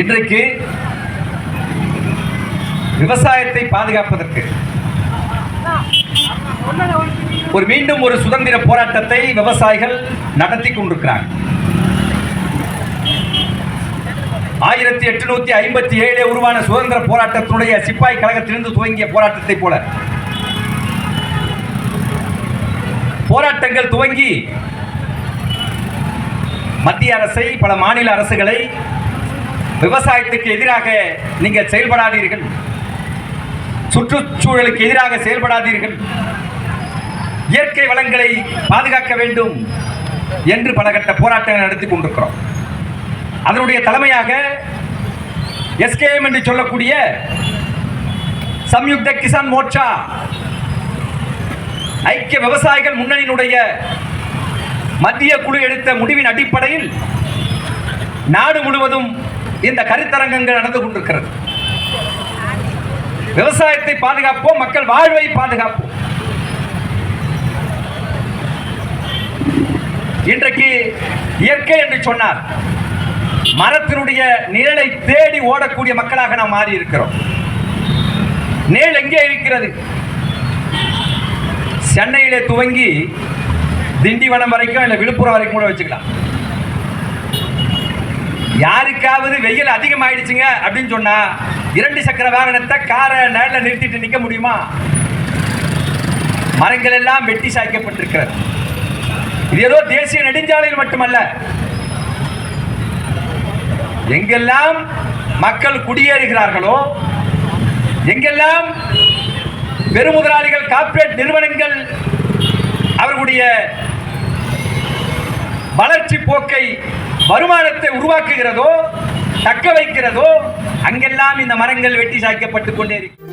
இன்றைக்கு விவசாயத்தை பாதுகாப்பதற்கு ஒரு மீண்டும் ஒரு சுதந்திர போராட்டத்தை விவசாயிகள் நடத்தி கொண்டிருக்கிறாங்க. ஆயிரத்தி எட்டுநூத்தி ஐம்பத்தி ஏழு உருவான சுதந்திர போராட்டத்தினுடைய சிப்பாய் கழகத்திலிருந்து துவங்கிய போராட்டத்தை போல. போராட்டங்கள் துவங்கி மத்திய அரசை பல மாநில அரசுகளை விவசாயத்துக்கு எதிராக நீங்கள் செயல்படாதீர்கள். சுற்றுச்சூழலுக்கு எதிராக செயல்படாதீர்கள். இயற்கை வளங்களை பாதுகாக்க வேண்டும் என்று பல கட்ட போராட்டங்கள் நடத்தி கொண்டிருக்கிறோம். அதனுடைய தலைமையாக எஸ்கேஎம் என்று சொல்லக்கூடிய சம்யுக்த கிசான் மோர்ச்சா ஐக்கிய விவசாயிகள் முன்னணியினுடைய மத்திய குழு எடுத்த முடிவின் அடிப்படையில் நாடு முழுவதும் இந்த கருத்தரங்கங்கள் நடந்து கொண்டிருக்கிறது. விவசாயத்தை பாதுகாப்போம் மக்கள் வாழ்வை பாதுகாப்போம். இன்றைக்கு இயற்கை என்று சொன்னார் மரத்தினுடைய நிழலை தேடி ஓடக்கூடிய மக்களாக நாம் மாறி இருக்கிறோம் நிழல் எங்கே இருக்கிறது? சென்னையிலே துவங்கி திண்டிவனம் வரைக்கும் இல்லை விழுப்புரம் வரைக்கும் கூட வச்சுக்கலாம். ஏதாவது வெயில் அதிகமாயிடுச்சுங்க அப்படின்னு சொன்னா இரண்டு சக்கர வாகனத்தை காரை நேரில் நிறுத்திட்டு நிற்க முடியுமா? மரங்கள் எல்லாம் வெட்டி சாய்க்கப்பட்டிருக்கிறது. இது ஏதோ தேசிய நெடுஞ்சாலையில் மட்டுமல்ல. எங்கெல்லாம் மக்கள் குடியேறுகிறார்களோ எங்கெல்லாம் பெருமுதலாளிகள் கார்ப்பரேட் நிறுவனங்கள் அவர்களுடைய வளர்ச்சி போக்கை வருமானத்தை உருவாக்குகிறதோ தக்க வைக்கிறதோ அங்கெல்லாம் இந்த மரங்கள் வெட்டி சாய்க்கப்பட்டு கொண்டே இருக்கு.